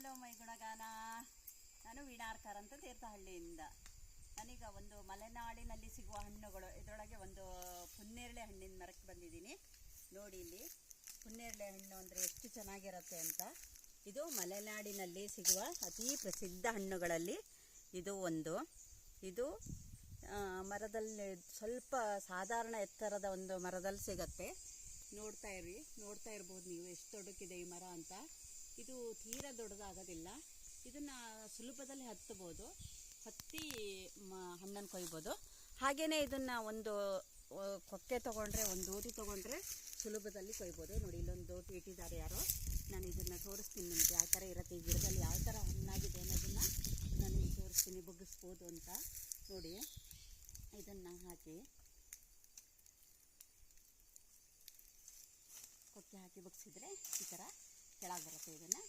Hello my ಗುಣಗಾನ. ನಾನು ವೀಣಾರ್ಕರ್ ಅಂತ ತೀರ್ಥಹಳ್ಳಿಯಿಂದ. ನಾನೀಗ ಒಂದು ಮಲೆನಾಡಿನಲ್ಲಿ ಸಿಗುವ ಹಣ್ಣುಗಳು, ಇದರೊಳಗೆ ಒಂದು ಪುನ್ನೇರಳೆ ಹಣ್ಣಿನ ಮರಕ್ಕೆ ಬಂದಿದ್ದೀನಿ. ನೋಡಿ ಇಲ್ಲಿ, ಪುನ್ನೇರಳೆ ಹಣ್ಣು ಅಂದರೆ ಎಷ್ಟು ಚೆನ್ನಾಗಿರುತ್ತೆ ಅಂತ. ಇದು ಮಲೆನಾಡಿನಲ್ಲಿ ಸಿಗುವ ಅತಿ ಪ್ರಸಿದ್ಧ ಹಣ್ಣುಗಳಲ್ಲಿ ಇದು ಒಂದು. ಇದು ಮರದಲ್ಲಿ ಸ್ವಲ್ಪ ಸಾಧಾರಣ ಎತ್ತರದ ಒಂದು ಮರದಲ್ಲಿ ಸಿಗತ್ತೆ. ನೋಡ್ತಾ ಇರಿ ನೋಡ್ತಾ ಇರ್ಬೋದು ನೀವು, ಎಷ್ಟು ದೊಡ್ಡಕ್ಕಿದೆ ಈ ಮರ ಅಂತ. ಇದು ತೀರಾ ದೊಡ್ಡದಾಗೋದಿಲ್ಲ. ಇದನ್ನು ಸುಲಭದಲ್ಲಿ ಹತ್ತಬೋದು ಹತ್ತಿ ಹಣ್ಣನ್ನು ಕೊಯ್ಬೋದು. ಹಾಗೆಯೇ ಇದನ್ನು ಒಂದು ಕೊಕ್ಕೆ ತೊಗೊಂಡ್ರೆ, ಒಂದು ದೋಟಿ ತೊಗೊಂಡ್ರೆ ಸುಲಭದಲ್ಲಿ ಕೊಯ್ಬೋದು. ನೋಡಿ, ಇಲ್ಲೊಂದು ದೋಟಿ ಇಟ್ಟಿದ್ದಾರೆ ಯಾರೋ. ನಾನು ಇದನ್ನು ತೋರಿಸ್ತೀನಿ ನಿಮಗೆ. ಯಾವ ಥರ ಇರುತ್ತೆ. ಈ ಗಿಡದಲ್ಲಿ ಯಾವ ಥರ ಹಣ್ಣಾಗಿದೆ ಅನ್ನೋದನ್ನು ನಾನು ತೋರಿಸ್ತೀನಿ. ಬಗ್ಗಿಸ್ಬೋದು ಅಂತ. ನೋಡಿ, ಇದನ್ನು ಹಾಕಿ. ಕೊಕ್ಕೆ ಹಾಕಿ ಬಗ್ಸಿದ್ರೆ ಈ ಥರ ಕೆಳಗೆ ಬರುತ್ತೆ ಇದನ್ನು.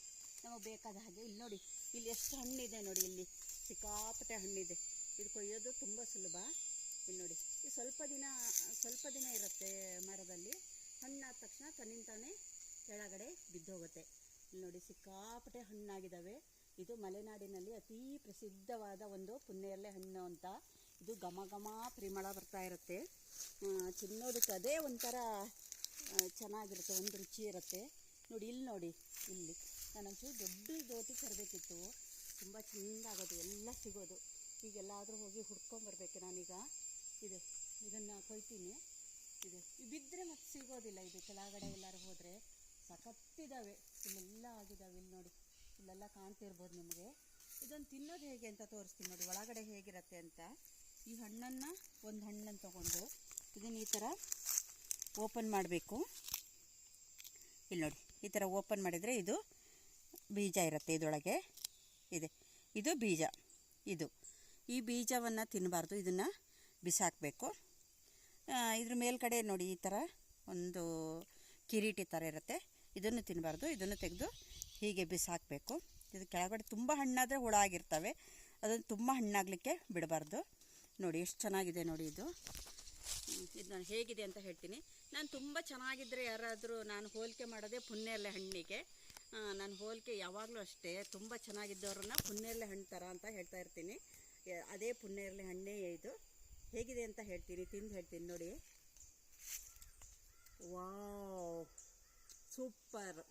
ನಮಗೆ ಬೇಕಾದ ಹಾಗೆ ಇಲ್ಲಿ ನೋಡಿ, ಇಲ್ಲಿ ಎಷ್ಟು ಹಣ್ಣಿದೆ ನೋಡಿ ಇಲ್ಲಿ. ಸಿಕ್ಕಾಪಟ್ಟೆ ಹಣ್ಣಿದೆ. ಇದು ಕೊಯ್ಯೋದು ತುಂಬ ಸುಲಭ. ಇಲ್ಲಿ ನೋಡಿ, ಇದು ಸ್ವಲ್ಪ ದಿನ ಸ್ವಲ್ಪ ದಿನ ಇರುತ್ತೆ ಮರದಲ್ಲಿ. ಹಣ್ಣಾದ ತಕ್ಷಣ ತನ್ನಿಂತಾನೆ ಕೆಳಗಡೆ ಬಿದ್ದೋಗುತ್ತೆ. ಇಲ್ಲಿ ನೋಡಿ, ಸಿಕ್ಕಾಪಟ್ಟೆ ಹಣ್ಣಾಗಿದ್ದಾವೆ. ಇದು ಮಲೆನಾಡಿನಲ್ಲಿ ಅತಿ ಪ್ರಸಿದ್ಧವಾದ ಒಂದು ಪುನ್ನೇರಳೆ ಹಣ್ಣು ಅಂತ. ಇದು ಘಮ ಘಮ ಪರಿಮಳ ಬರ್ತಾ ಇರುತ್ತೆ. ತಿನ್ನೋದಕ್ಕೆ ಅದೇ ಒಂಥರ ಚೆನ್ನಾಗಿರುತ್ತೆ, ಒಂದು ರುಚಿ ಇರುತ್ತೆ. ನೋಡಿ, ಇಲ್ಲಿ ನೋಡಿ, ಇಲ್ಲಿ. ನಾನೊಂಚೂರು ದೊಡ್ಡ ದೋಟಿ ತರಬೇಕಿತ್ತು. ತುಂಬ ಚೆಂದಾಗೋದು ಎಲ್ಲ ಸಿಗೋದು. ಈಗೆಲ್ಲಾದರೂ ಹೋಗಿ ಹುಡ್ಕೊಂಬರ್ಬೇಕು ನಾನೀಗ. ಇದು, ಇದನ್ನು ಕೊಯ್ತೀನಿ. ಇದು. ಇದು ಬಿದ್ದರೆ ಮತ್ತೆ ಸಿಗೋದಿಲ್ಲ ಇದು. ಕೆಳಗಡೆ ಎಲ್ಲರೂ ಹೋದರೆ ಸಖತ್ತಿದ್ದಾವೆ ಇಲ್ಲೆಲ್ಲ ಆಗಿದ್ದಾವೆ ಇಲ್ಲಿ ನೋಡಿ. ಇಲ್ಲೆಲ್ಲ ಕಾಣ್ತಿರ್ಬೋದು ನಿಮಗೆ. ಇದನ್ನು ತಿನ್ನೋದು ಹೇಗೆ ಅಂತ ತೋರಿಸ್ತೀನಿ ನೋಡಿ. ಒಳಗಡೆ ಹೇಗಿರುತ್ತೆ ಅಂತ. ಈ ಹಣ್ಣನ್ನು ಒಂದು ಹಣ್ಣನ್ನು ತಗೊಂಡು ಇದನ್ನು ಈ ಥರ ಓಪನ್ ಮಾಡಬೇಕು. ಇಲ್ಲಿ ನೋಡಿ. ಈ ಥರ ಓಪನ್ ಮಾಡಿದರೆ ಇದು ಬೀಜ ಇರುತ್ತೆ ಇದರೊಳಗೆ. ಇದೆ. ಇದು ಬೀಜ. ಇದು. ಈ ಬೀಜವನ್ನು ತಿನ್ನಬಾರ್ದು. ಇದನ್ನು ಬಿಸಾಕಬೇಕು. ಇದ್ರ ಮೇಲ್ಗಡೆ ನೋಡಿ ಈ ಥರ ಒಂದು ಕಿರೀಟಿ ಥರ ಇರುತ್ತೆ. ಇದನ್ನು ತಿನ್ನಬಾರ್ದು. ಇದನ್ನು ತೆಗೆದು ಹೀಗೆ ಬಿಸಾಕಬೇಕು. ಇದು ಕೆಳಗಡೆ ತುಂಬ ಹಣ್ಣಾದರೆ ಹುಳ ಆಗಿರ್ತವೆ ಅದನ್ನು ತುಂಬ ಹಣ್ಣಾಗಲಿಕ್ಕೆ ಬಿಡಬಾರ್ದು. ನೋಡಿ, ಎಷ್ಟು ಚೆನ್ನಾಗಿದೆ ನೋಡಿ ಇದು. ಇದು ನಾನು ಹೇಗಿದೆ ಅಂತ ಹೇಳ್ತೀನಿ. ನಾನು ತುಂಬ ಚೆನ್ನಾಗಿದ್ದರೆ ಯಾರಾದರೂ ನಾನು ಹೋಲಿಕೆ ಮಾಡೋದೇ ಪುಣ್ಯರ್ಲೆ ಹಣ್ಣಿಗೆ. ನಾನು ಹೋಲಿಕೆ ಯಾವಾಗಲೂ ಅಷ್ಟೇ, ತುಂಬ ಚೆನ್ನಾಗಿದ್ದವ್ರನ್ನ ಪುಣ್ಯರ್ಲೆ ಹಣ್ಣು ಥರ ಅಂತ ಹೇಳ್ತಾ ಇರ್ತೀನಿ. ಅದೇ ಪುಣ್ಯರ್ಲೆ ಹಣ್ಣೇ ಇದು. ಹೇಗಿದೆ ಅಂತ ಹೇಳ್ತೀನಿ, ತಿಂದು ಹೇಳ್ತೀನಿ ನೋಡಿ. Wow, super.